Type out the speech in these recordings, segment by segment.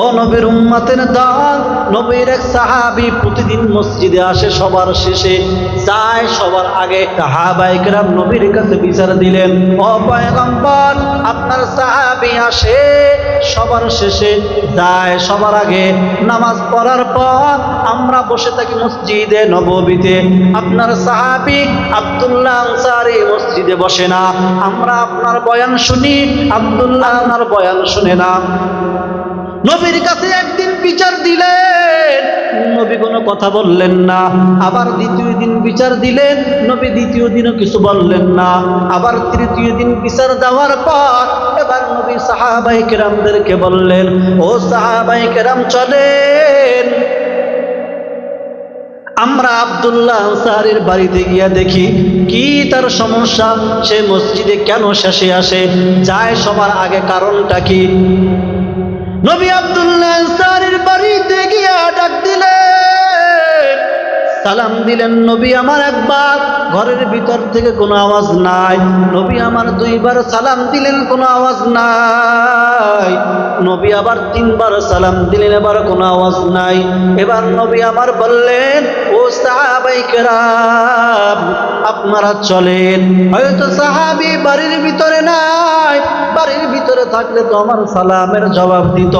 ও নবীর উম্মাতের দল, নবীর এক সাহাবি প্রতিদিন মসজিদে আসে, সবার শেষে যায়, সবার আগে সাহাবাইকরাম নবীর কাছে বিচার দিলেন। ও পয়গম্বর, আপনার সাহাবি আসে, সবার শেষে যায়, সবার আগে নামাজ পড়ার পর আমরা বসে থাকি মসজিদে নববীতে। আপনার সাহাবি আব্দুল্লাহ আনসারি মসজিদে বসে না। আমরা আপনার বয়ান শুনি, আব্দুল্লাহ আপনার বয়ান শুনে না। নবীর কাছে একদিন বিচার দিলেন। নবী কোনো কথা বললেন না। আবার দ্বিতীয় দিন বিচার দিলেন। নবী দ্বিতীয় দিনও কিছু বললেন না। আবার তৃতীয় দিন বিচার দেওয়ার পর এবার নবী সাহাবাই কেরামদেরকে বললেন, ও সাহাবাই কেরাম, চলেন। আমরা আবদুল্লাহ আনসারির বাড়িতে গিয়া দেখি, কি তার সমস্যা? সে মসজিদে কেন শেষে আসে? যায় সবার আগে কারণটা কি? নবী আব্দুল্লাহ সারির বাড়িতে গিয়া ডাক দিলেন। সালাম দিলেন, নবী আমার একবার ঘরের ভিতর থেকে কোনো আওয়াজ নাই। নবী আমার দুইবার সালাম দিলেন, কোনো আওয়াজ নাই। নবী আবার তিনবার সালাম দিলেন, এবার কোনো আওয়াজ নাই। এবার নবী আমার বললেন, ও সাহাবাই কেরাম, আপনারা চলেন। হয়তো সাহাবি বাড়ির ভিতরে নাই, বাড়ির ভিতরে থাকলে তো আমার সালামের জবাব দিত।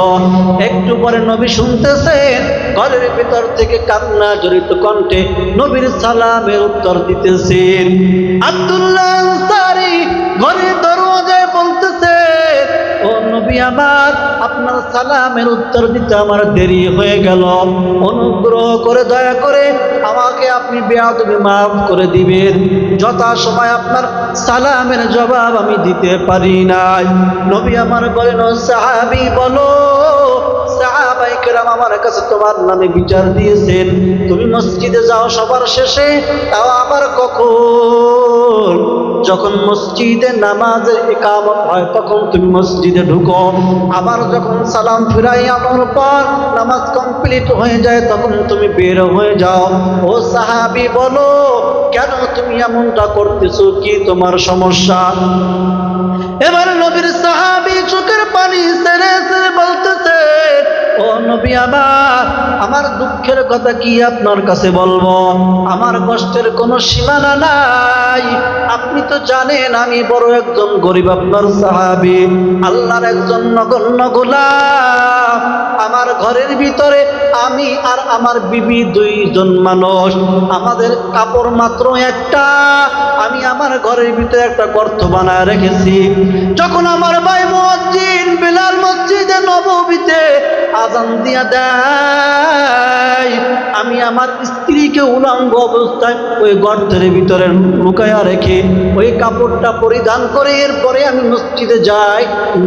একটু পরে নবী শুনতেছেন, ঘরের ভিতর থেকে কান্না জড়িত কণ্ঠে নবীর সালামের উত্তর দিতেছেন। আব্দুল্লাহ আনসারী ঘরের দরওয়াজায় বলতেছে, ও নবী আমার, আপনার সালামের উত্তর দিতে আমার দেরি হয়ে গেল। অনুগ্রহ করে দয়া করে আমাকে আপনি বেয়াদবি মাফ করে দিবেন। যথা সময় আপনার সালামের জবাব আমি দিতে পারি নাই। নবী আমার বলেন, "ও সাহাবি, বলো আমার কাছে তোমার নামে বিচার দিয়েছেন। তুমি মসজিদে যাও সবার শেষে, তাও আবার কখন? যখন মসজিদে নামাজের একামত হয়, তখন তুমি মসজিদে ঢুকো। আবার যখন সালাম ফিরাই আনার পর নামাজ কমপ্লিট হয়ে যায়, তখন তুমি বের হয়ে যাও। ও সাহাবি, বলো, কেন তুমি এমনটা করতেছো? কি তোমার সমস্যা? এবার নবীর সাহাবি চোখের পানি সেরে সেরে বলতেছে ও নবী আমার আমার দুঃখের কথা কি আপনার কাছে বলব? আমার কষ্টের কোনো সীমানা নাই। আপনি তো জানেন আমি বড় একজন গরিব আপনার সাহাবি, আল্লাহর একজন নগণ্য গোলাম। আমার ঘরের ভিতরে আমি আর আমার বিবি দুইজন মানুষ। আমাদের কাপড় মাত্র একটা, আমি আমার ঘরের ভিতরে একটা গর্ত বানায় রেখেছি। যখন আমার ভাই মসজিদ, বিলাল মসজিদে নববীতে আজান দিয়া দেয়। আমি আমার স্ত্রীকে উলঙ্গ অবস্থায় ওই গর্তের ভিতরে লুকায়া রেখে ওই কাপড়টা পরিধান করে এরপরে আমি মসজিদে যাই,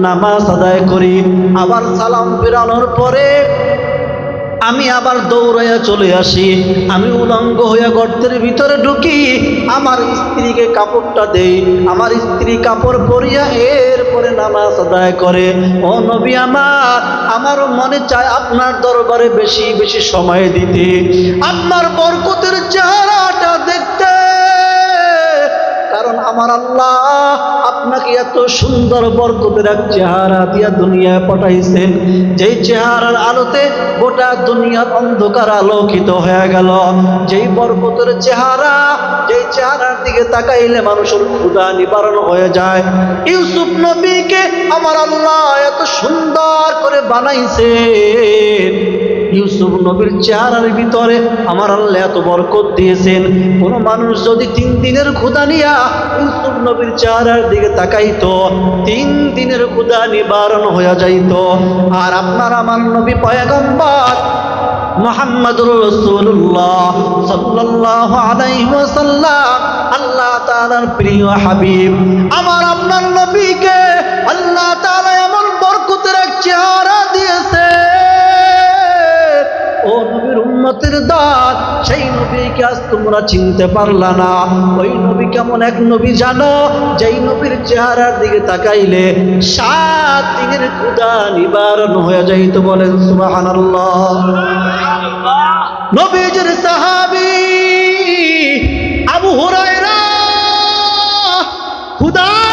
নামাজ আদায় করি। আবার সালাম ফেরানোর পরে আমি আবার দৌড়াইয়া চলে আসি। আমি উলঙ্গ হইয়া গর্তের ভিতরে ঢুকি। আমার স্ত্রীকে কাপড়টা দেই। আমার স্ত্রী কাপড় পরিয়া এরপরে নামাজ আদায় করে। ও নবী আমার আমার মনে চায় আপনার দরবারে বেশি বেশি সময় দিতে। আপনার বরকতের চেহারাটা দেখতে। কারণ আমার আল্লাহ আপনাকে এত সুন্দর বরকতের এক চেহারা দিয়া দুনিয়ায় পাঠাইছেন যেই চেহারার আলোতে গোটা দুনিয়ার অন্ধকার আলোকিত হয়ে গেল। যেই বরকতের চেহারা, যেই চেহারার দিকে তাকাইলে মানুষের ক্ষুধা নিবারণ হয়ে যায়। ইউসুফ নবীকে আমার আল্লাহ এত সুন্দর করে বানাইছে। ইউসুফ নবীর চেহারার ভিতরে আমার আল্লাহ এত বরকত দিয়েছেন। কোন মানুষ যদি তিন দিনের ক্ষুদা নিয়া ইউসুফ নবীর চেহারার দিকে তাকাইতো, তিন দিনের ক্ষুদা নিবারণ হয়ে যাইত। আর আপনার আমার নবী পয়গম্বর মোহাম্মদুর রসুল্লাহ সাল্লাহ আলাইসাল্লাম আল্লাহ তালার প্রিয় হাবিব। আমার আপনার নবীকে আল্লাহ তালা এমন বরকতের এক চেহারা দিয়েছে। ও নবীর উম্মতের দাঁত, সেই নবীকে আজ তোমরা চিনতে পারলা না। ওই নবী কেমন এক নবী জানো? যেই নবীর চেহারার দিকে তাকাইলে সাত দিনের ক্ষুদা নিবারণ হয়ে যাইতো বলেন, সুবহানাল্লাহ। নবীজির সাহাবী আবু হুরায়রা ক্ষুদার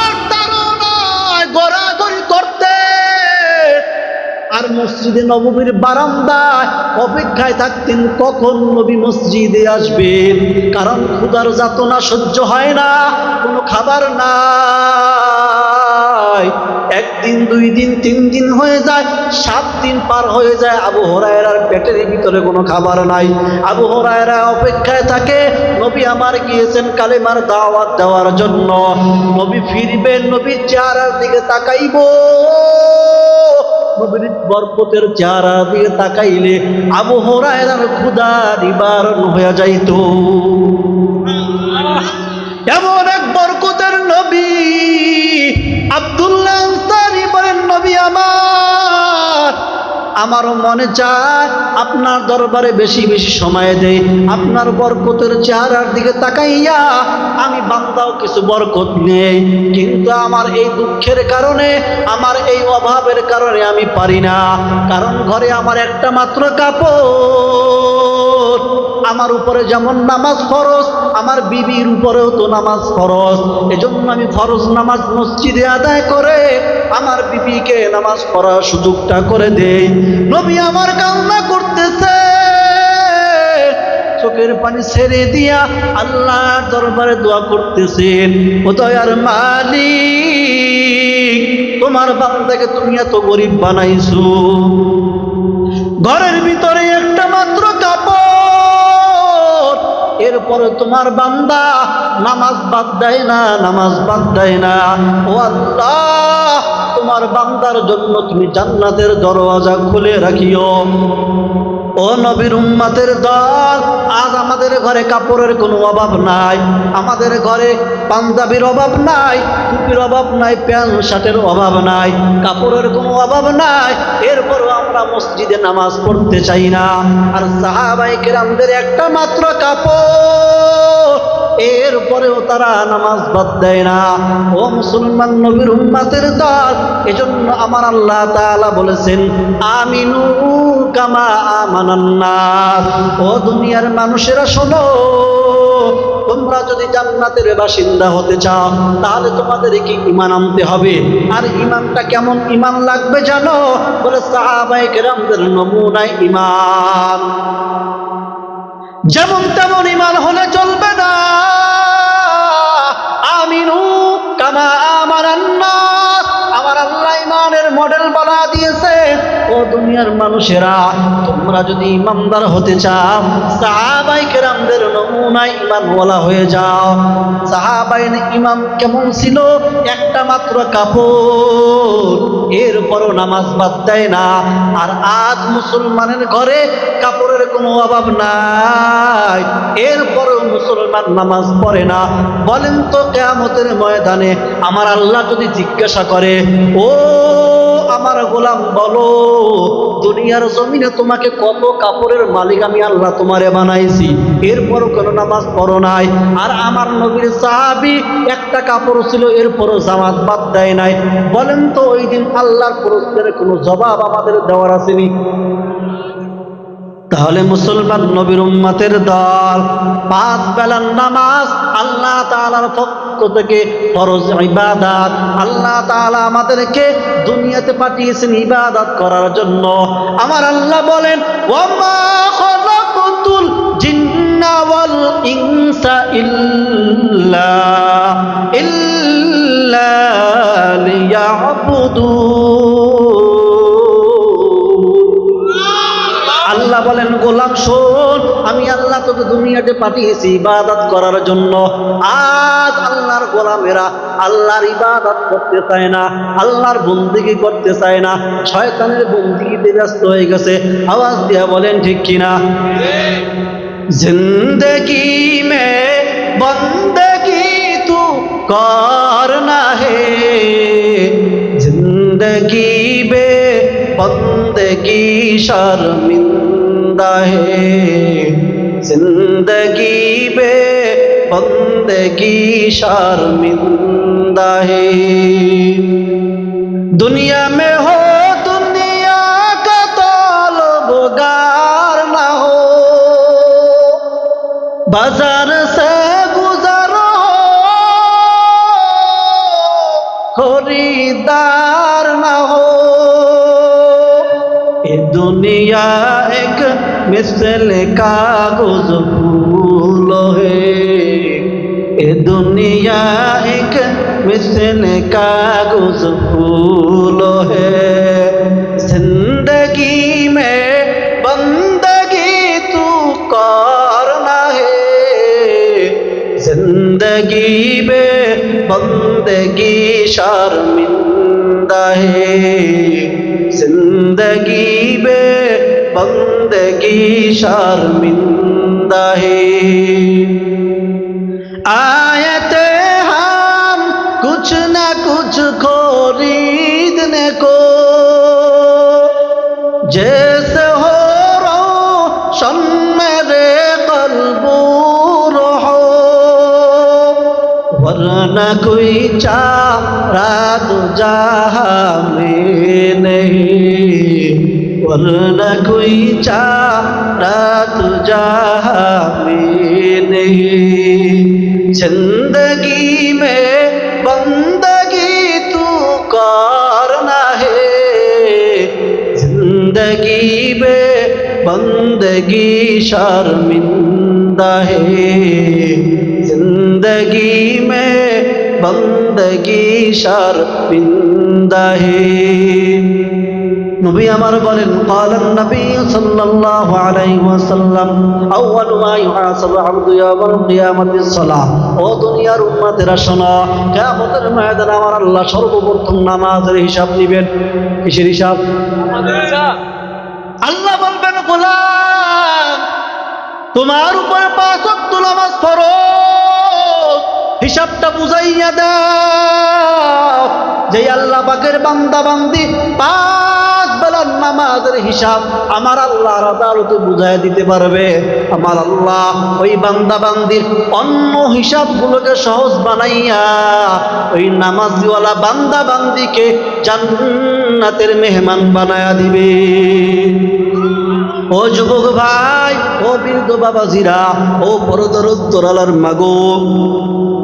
মসজিদে নবমীর বারান্দায় অপেক্ষায় থাকতেন, কখন নবী মসজিদে আসবেন? কারণ ক্ষুধার যাতনা সহ্য হয় না, কোনো খাবার না একদিন, দুই দিন, তিন দিন হয়ে যায়, সাত দিন পার হয়ে যায়, আবু হরায়রার পেটের ভিতরে কোনো খাবার নাই। আবু হরায়রা অপেক্ষায় থাকে, নবী আমার গিয়েছেন কালেমার দাওয়াত দেওয়ার জন্য। নবী ফিরবেন, নবীর চেহারার দিকে তাকাইব। নবীর বরকতের চেহারা দিয়ে তাকাইলে আবু হরায়রার ক্ষুদা নিবারণ হয়ে যাইত। এমন আমারও মনে চায়, আপনার দরবারে বেশি বেশি সময় দেয়। আপনার বরকতের চেহারার দিকে তাকাইয়া আমি বান্দাও কিছু বরকত নেই। কিন্তু আমার এই দুঃখের কারণে, আমার এই অভাবের কারণে আমি পারি না। কারণ ঘরে আমার একটা মাত্র কাপড়। আমার উপরে যেমন নামাজ ফরজ, আমার বিবির উপরেও তো নামাজ ফরজ। এজন্য আমি ফরজ নামাজ মসজিদে আদায় করে আমার বিবিকে নামাজ পড়ার সুযোগটা করে দেই। নবী আমার কান্না করতেছে। চোখের পানি ছেড়ে দিয়া আল্লাহর দরবারে দোয়া করতেছেন, ও দয়ার মালিক, তোমার বান্দাকে তুমি এত গরিব বানাইছো। ঘরের ভিতরে একটা মাত্র কাপড় এরপরে তোমার বান্দা নামাজ বাদ দেয় না, নামাজ বাদ দেয় না। ও আল্লাহ, তোমার বান্দার জন্য তুমি জান্নাতের দরওয়াজা খুলে রাখিও। ও নবীর উম্মাতের দল, আজ আমাদের ঘরে কাপড়ের কোনো অভাব নাই। আমাদের ঘরে পাঞ্জাবির অভাব নাই, টুপির অভাব নাই, প্যান্ট শার্টের অভাব নাই, কাপড়ের কোনো অভাব নাই। এরপরও আমরা মসজিদে নামাজ পড়তে চাই না। আর সাহাবাই কেরামদের একটা মাত্র কাপড় এরপরেও তারা নামাজ বাদ দেয় না। ও মুসলমান নবীর উম্মাতের দল, এজন্য আমার আল্লাহ তাআলা বলেছেন, আমিনু কামা আমানান্নাস। ও দুনিয়ার মানুষেরা শোনো তোমরা যদি জান্নাতের বাসিন্দা হতে চাও, তাহলে তোমাদের কি ইমান আনতে হবে। আর ইমানটা কেমন ইমান লাগবে জানো? বলে সাহাবায়ে কেরামদের নমুনায় ইমান যেমন তেমন ইমান হলে চলবে না। আমিনু কামা আমার আমার আল্লাহ ইমানের মডেল বানা দিয়েছে। ও দুনিয়ার মানুষেরা, তোমরা যদি ইমানদার হতে চাও, সাহাবাই কেরামদের নমুনায় ইমানওয়ালা হয়ে যাও। সাহাবাই ইমাম কেমন ছিল? একটা মাত্র কাপড়। এরপরও নামাজ বাদ দেয় না। আর আজ মুসলমানের ঘরে কাপড়ের কোনো অভাব নাই। এরপরেও মুসলমান নামাজ পড়ে না। বলেন তো কেয়ামতের ময়দানে আমার আল্লাহ যদি জিজ্ঞাসা করে, ও আমার গোলাম, বলো, দুনিয়ার জমিনে তোমাকে কত কাপড়ের মালিক আমি আল্লাহ তোমারে বানাইছি। এরপরও কোনো নামাজ পড়ো নাই। আর আমার নবীর সাহাবি একটা কাপড় ছিল, এরপরও জামাত বাদ দেয় নাই। বলেন তো, ওই দিন আল্লাহর প্রশ্নের কোনো জবাব আমাদের দেওয়ার আসেনি। তাহলে মুসলমান নবীর উম্মতের দল, পাঁচ বেলার নামাজ আল্লাহ তাআলার পক্ষ থেকে ফরজ ইবাদাত। আল্লাহ তাআলা আমাদেরকে দুনিয়াতে পাঠিয়েছেন ইবাদত করার জন্য। আমার আল্লাহ বলেন, ওয়ামা খালাকুতুল জিন্না ওয়াল ইনসা ইল্লা ইল্লা লিয়াবুদুন দুনিয়াতে পাঠিয়েছি ইবাদত করার জন্য। আজ আল্লাহর গোলামেরা আল্লাহর ইবাদত করতে চায় না, আল্লাহর বন্দিগি করতে চায় না। শয়তানের বন্দিগিতে ব্যস্ত হয়ে গেছে। আওয়াজ দিয়া বলেন, ঠিক কিনা? জিন্দগি মে বন্দগি তু কর না হে। জিন্দগি বে বন্দগি শর্মিন্দা হে। जिंदगी में बंदगी शर्मिंदा है दुनिया में हो दुनिया का तालबगार ना हो बाजार से गुजरो खरीदार ना हो दुनिया एक मिसल कागज़ फूल है। ए दुनिया एक मिसल कागज़ फूल है। ज़िंदगी में बंदगी तू करना है। ज़िंदगी में बंदगी शर्मिंदा है। ज़िंदगी में बंदगी शर्मिंदा है आयते हम कुछ न कुछ खरीदने को जैसे हो रोशन मेरे कल्बूर हो वरना कोई चारा तो जहा में नहीं वरना कोई चारा तो जहा में नहीं। ज़िंदगी में बंदगी तू करना है। ज़िंदगी में बंदगी शर्मिंदा है। ज़िंदगी में बंदगी शर्मिंदा है। নবী আমার বলেন قال النبي صلى الله عليه وسلم اول ما يحاسب العبد يوم القيامه الصلاه ও দুনিয়ার উম্মতেরা শোনো কিয়ামতের ময়দানে আমার আল্লাহ সর্বপ্রথম নামাজের হিসাব নেবেন কিসের হিসাব আল্লাহ বলবেন গোলাম তোমার উপরে পাঁচ ওয়াক্ত নামাজ ফরজ হিসাবটা বুঝাইয়া দাও যে আল্লাহ পাকের বান্দা বান্দি পাঁচ বেলার নামাজের হিসাব আমার আল্লাহর আদালতে বুঝাই দিতে পারবে। আমার আল্লাহ ওই বান্দা বান্দির অন্য হিসাবগুলোকে সহজ বানাইয়া ওই নামাজিওয়ালা বান্দাবান্দিকে জান্নাতের মেহমান বানায়া দিবে। ও যুবক ভাই, ও বৃদ্ধ বাবাজিরা, ও পরদর উত্তরালার মাগো,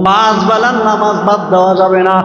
পাঁচ বেলার নামাজ বাদ দেওয়া যাবে না।